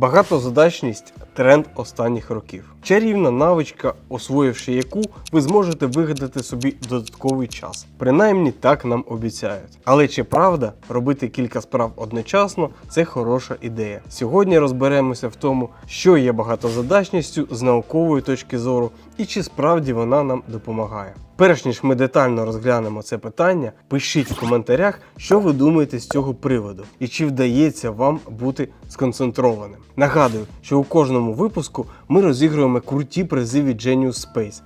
Багатозадачність тренд останніх років. Чарівна навичка, освоївши яку, ви зможете вигадати собі додатковий час. Принаймні так нам обіцяють. Але чи правда робити кілька справ одночасно це хороша ідея. Сьогодні розберемося в тому, що є багатозадачністю з наукової точки зору і чи справді вона нам допомагає. Перш ніж ми детально розглянемо це питання, пишіть в коментарях, що ви думаєте з цього приводу і чи вдається вам бути сконцентрованим. Нагадую, що у кожному випуску ми розігруємо круті призи від Genius Space.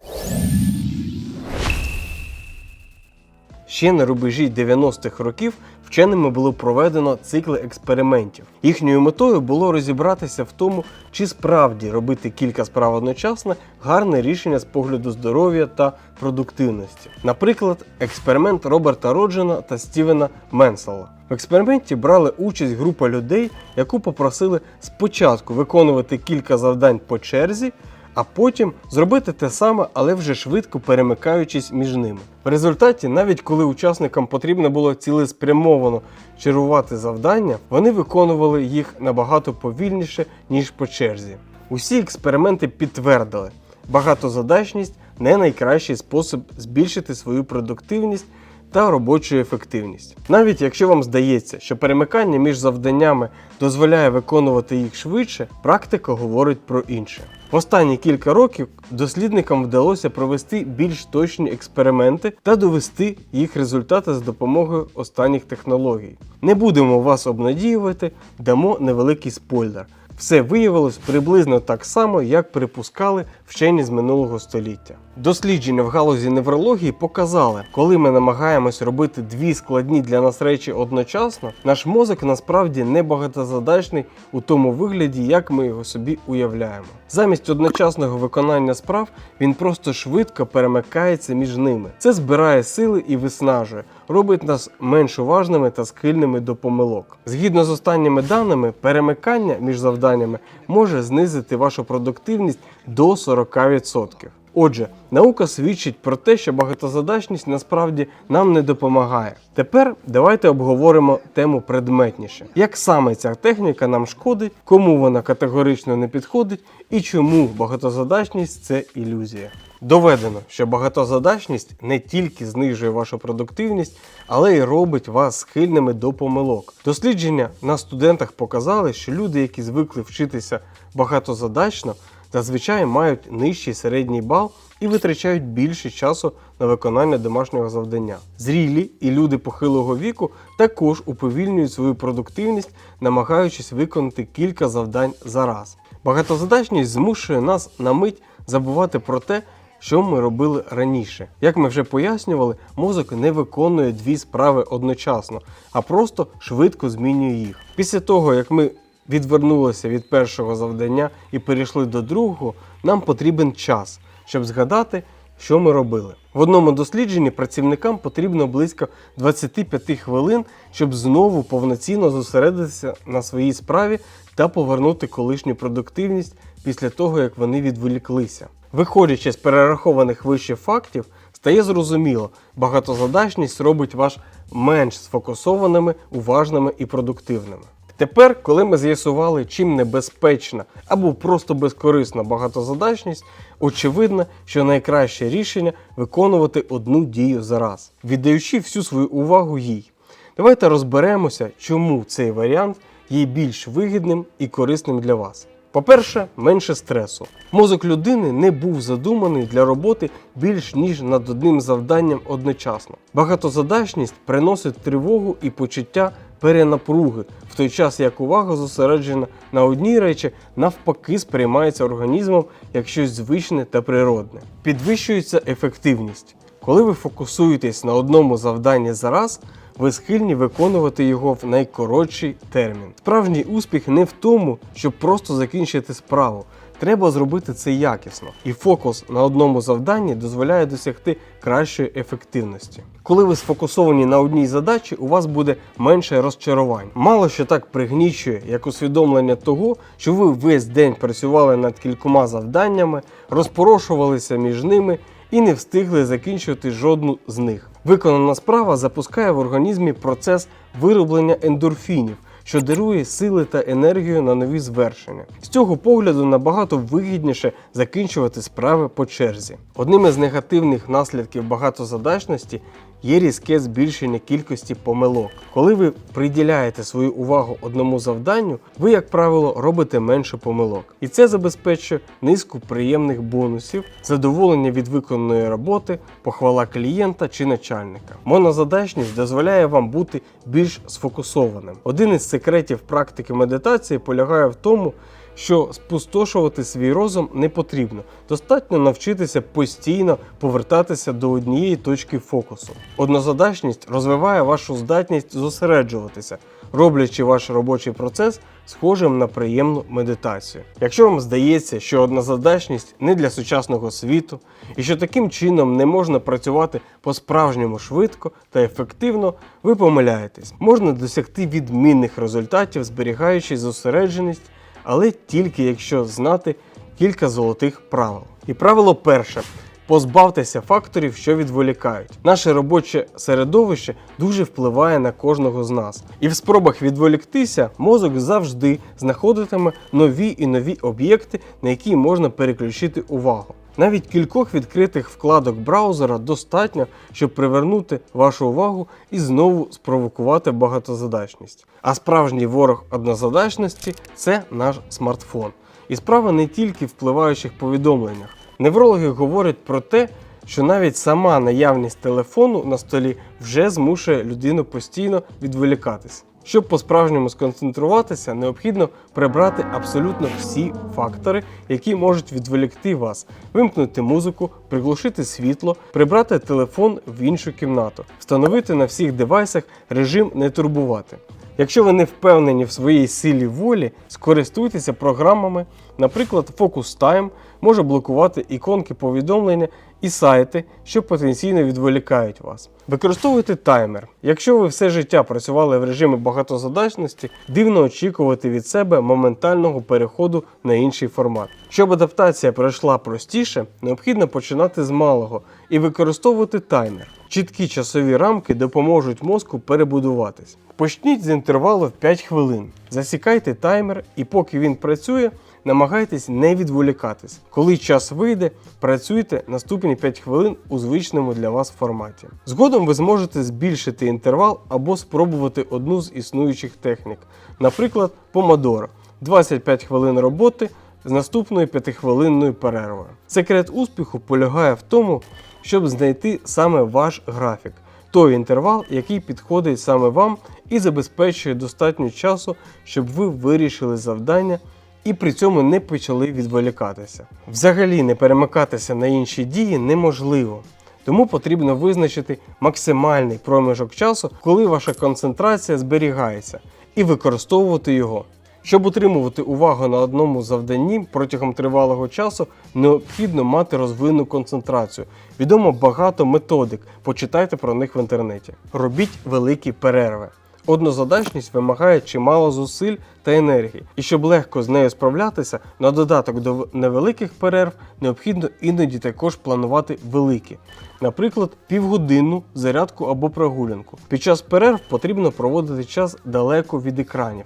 Ще на рубежі 90-х років вченими було проведено цикли експериментів. Їхньою метою було розібратися в тому, чи справді робити кілька справ одночасно гарне рішення з погляду здоров'я та продуктивності. Наприклад, експеримент Роберта Роджена та Стівена Менсела. В експерименті брали участь група людей, яку попросили спочатку виконувати кілька завдань по черзі, а потім зробити те саме, але вже швидко перемикаючись між ними. В результаті, навіть коли учасникам потрібно було цілеспрямовано чергувати завдання, вони виконували їх набагато повільніше, ніж по черзі. Усі експерименти підтвердили, багатозадачність не найкращий спосіб збільшити свою продуктивність та робочу ефективність. Навіть якщо вам здається, що перемикання між завданнями дозволяє виконувати їх швидше, практика говорить про інше. Останні кілька років дослідникам вдалося провести більш точні експерименти та довести їх результати з допомогою останніх технологій. Не будемо вас обнадіювати, дамо невеликий спойлер. Все виявилось приблизно так само, як припускали вчені з минулого століття. Дослідження в галузі неврології показали, коли ми намагаємось робити дві складні для нас речі одночасно, наш мозок насправді не багатозадачний у тому вигляді, як ми його собі уявляємо. Замість одночасного виконання справ він просто швидко перемикається між ними. Це збирає сили і виснажує, робить нас менш уважними та схильними до помилок. Згідно з останніми даними, перемикання між завданнями може знизити вашу продуктивність до 40%. Отже, наука свідчить про те, що багатозадачність насправді нам не допомагає. Тепер давайте обговоримо тему предметніше. Як саме ця техніка нам шкодить, кому вона категорично не підходить і чому багатозадачність це ілюзія. Доведено, що багатозадачність не тільки знижує вашу продуктивність, але й робить вас схильними до помилок. Дослідження на студентах показали, що люди, які звикли вчитися багатозадачно, зазвичай мають нижчий середній бал і витрачають більше часу на виконання домашнього завдання. Зрілі і люди похилого віку також уповільнюють свою продуктивність, намагаючись виконати кілька завдань за раз. Багатозадачність змушує нас на мить забувати про те, що ми робили раніше. Як ми вже пояснювали, мозок не виконує дві справи одночасно, а просто швидко змінює їх. Після того, як ми відвернулися від першого завдання і перейшли до другого, нам потрібен час, щоб згадати, що ми робили. В одному дослідженні працівникам потрібно близько 25 хвилин, щоб знову повноцінно зосередитися на своїй справі та повернути колишню продуктивність після того, як вони відволіклися. Виходячи з перерахованих вище фактів, стає зрозуміло, багатозадачність робить вас менш сфокусованими, уважними і продуктивними. Тепер, коли ми з'ясували, чим небезпечна або просто безкорисна багатозадачність, очевидно, що найкраще рішення виконувати одну дію за раз, віддаючи всю свою увагу їй. Давайте розберемося, чому цей варіант є більш вигідним і корисним для вас. По-перше, менше стресу. Мозок людини не був задуманий для роботи більш ніж над одним завданням одночасно. Багатозадачність приносить тривогу і почуття перенапруги, в той час як увага зосереджена на одній речі, навпаки, сприймається організмом як щось звичне та природне. Підвищується ефективність. Коли ви фокусуєтесь на одному завданні за раз, ви схильні виконувати його в найкоротший термін. Справжній успіх не в тому, щоб просто закінчити справу. Треба зробити це якісно, і фокус на одному завданні дозволяє досягти кращої ефективності. Коли ви сфокусовані на одній задачі, у вас буде менше розчарувань. Мало що так пригнічує, як усвідомлення того, що ви весь день працювали над кількома завданнями, розпорошувалися між ними і не встигли закінчувати жодну з них. Виконана справа запускає в організмі процес вироблення ендорфінів, що дарує сили та енергію на нові звершення. З цього погляду набагато вигідніше закінчувати справи по черзі. Одним із негативних наслідків багатозадачності є різке збільшення кількості помилок. Коли ви приділяєте свою увагу одному завданню, ви, як правило, робите менше помилок. І це забезпечує низку приємних бонусів, задоволення від виконаної роботи, похвала клієнта чи начальника. Монозадачність дозволяє вам бути більш сфокусованим. Один із секретів практики медитації полягає в тому, що спустошувати свій розум не потрібно. Достатньо навчитися постійно повертатися до однієї точки фокусу. Однозадачність розвиває вашу здатність зосереджуватися, роблячи ваш робочий процес схожим на приємну медитацію. Якщо вам здається, що однозадачність не для сучасного світу, і що таким чином не можна працювати по-справжньому швидко та ефективно, ви помиляєтесь. Можна досягти відмінних результатів, зберігаючи зосередженість але тільки якщо знати кілька золотих правил. І правило перше. Позбавтеся факторів, що відволікають. Наше робоче середовище дуже впливає на кожного з нас. І в спробах відволіктися мозок завжди знаходитиме нові і нові об'єкти, на які можна переключити увагу. Навіть кількох відкритих вкладок браузера достатньо, щоб привернути вашу увагу і знову спровокувати багатозадачність. А справжній ворог однозадачності це наш смартфон. І справа не тільки в впливаючих повідомленнях. Неврологи говорять про те, що навіть сама наявність телефону на столі вже змушує людину постійно відволікатись. Щоб по-справжньому сконцентруватися, необхідно прибрати абсолютно всі фактори, які можуть відволікти вас, вимкнути музику, приглушити світло, прибрати телефон в іншу кімнату, встановити на всіх девайсах режим не турбувати. Якщо ви не впевнені в своїй силі волі, скористуйтеся програмами, наприклад, Focus Time може блокувати іконки повідомлення і сайти, що потенційно відволікають вас. Використовуйте таймер. Якщо ви все життя працювали в режимі багатозадачності, дивно очікувати від себе моментального переходу на інший формат. Щоб адаптація пройшла простіше, необхідно починати з малого і використовувати таймер. Чіткі часові рамки допоможуть мозку перебудуватись. Почніть з інтервалу в 5 хвилин. Засікайте таймер, і поки він працює, намагайтесь не відволікатись. Коли час вийде, працюйте наступні 5 хвилин у звичному для вас форматі. Згодом ви зможете збільшити інтервал або спробувати одну з існуючих технік, наприклад, помодоро 25 хвилин роботи з наступною 5-хвилинною перервою. Секрет успіху полягає в тому, щоб знайти саме ваш графік, той інтервал, який підходить саме вам і забезпечує достатньо часу, щоб ви вирішили завдання і при цьому не почали відволікатися. Взагалі не перемикатися на інші дії неможливо. Тому потрібно визначити максимальний проміжок часу, коли ваша концентрація зберігається, і використовувати його. Щоб утримувати увагу на одному завданні протягом тривалого часу, необхідно мати розвинену концентрацію. Відомо багато методик, почитайте про них в інтернеті. Робіть великі перерви. Однозадачність вимагає чимало зусиль та енергії, і щоб легко з нею справлятися, на додаток до невеликих перерв необхідно іноді також планувати великі, наприклад, півгодинну зарядку або прогулянку. Під час перерв потрібно проводити час далеко від екранів.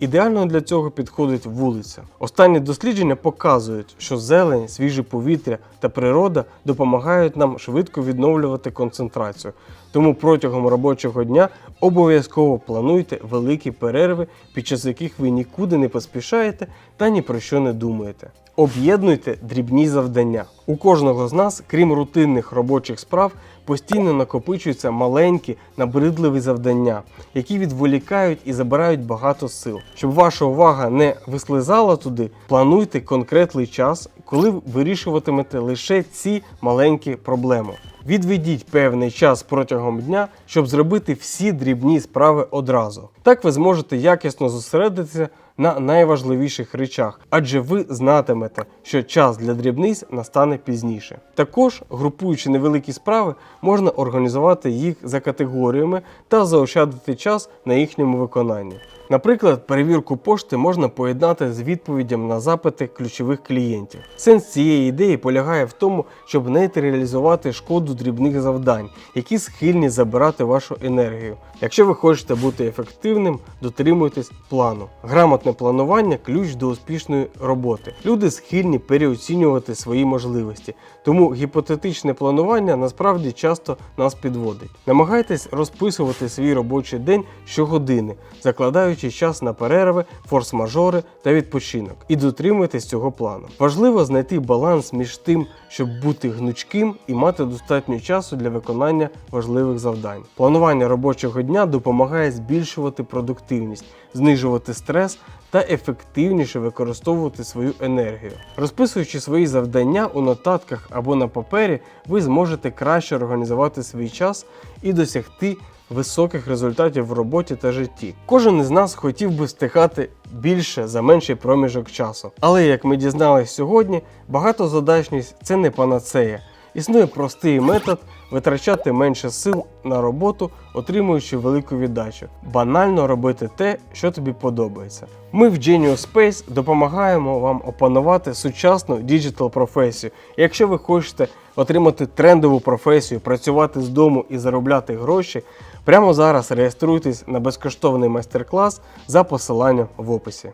Ідеально для цього підходить вулиця. Останні дослідження показують, що зелень, свіже повітря та природа допомагають нам швидко відновлювати концентрацію. Тому протягом робочого дня обов'язково плануйте великі перерви, під час яких ви нікуди не поспішаєте та ні про що не думаєте. Об'єднуйте дрібні завдання. У кожного з нас, крім рутинних робочих справ, постійно накопичуються маленькі набридливі завдання, які відволікають і забирають багато сил. Щоб ваша увага не вислизала туди, плануйте конкретний час, коли вирішуватимете лише ці маленькі проблеми. Відведіть певний час протягом дня, щоб зробити всі дрібні справи одразу. Так ви зможете якісно зосередитися на найважливіших речах, адже ви знатимете, що час для дрібниць настане пізніше. Також, групуючи невеликі справи, можна організувати їх за категоріями та заощадити час на їхньому виконанні. Наприклад, перевірку пошти можна поєднати з відповіддям на запити ключових клієнтів. Сенс цієї ідеї полягає в тому, щоб нейтралізувати шкоду дрібних завдань, які схильні забирати вашу енергію. Якщо ви хочете бути ефективним, дотримуйтесь плану. Грамотне планування ключ до успішної роботи. Люди схильні переоцінювати свої можливості, тому гіпотетичне планування насправді часто нас підводить. Намагайтесь розписувати свій робочий день щогодини, закладаючи час на перерви, форс-мажори та відпочинок, і дотримуйтесь цього плану. Важливо знайти баланс між тим, щоб бути гнучким і мати достатньо часу для виконання важливих завдань. Планування робочого дня допомагає збільшувати продуктивність, знижувати стрес та ефективніше використовувати свою енергію. Розписуючи свої завдання у нотатках або на папері, ви зможете краще організувати свій час і досягти високих результатів в роботі та житті. Кожен із нас хотів би встигати більше за менший проміжок часу. Але як ми дізналися сьогодні, багатозадачність це не панацея. Існує простий метод витрачати менше сил на роботу, отримуючи велику віддачу. Банально робити те, що тобі подобається. Ми в Genius Space допомагаємо вам опанувати сучасну діджитал професію. Якщо ви хочете отримати трендову професію, працювати з дому і заробляти гроші, прямо зараз реєструйтесь на безкоштовний майстер-клас за посиланням в описі.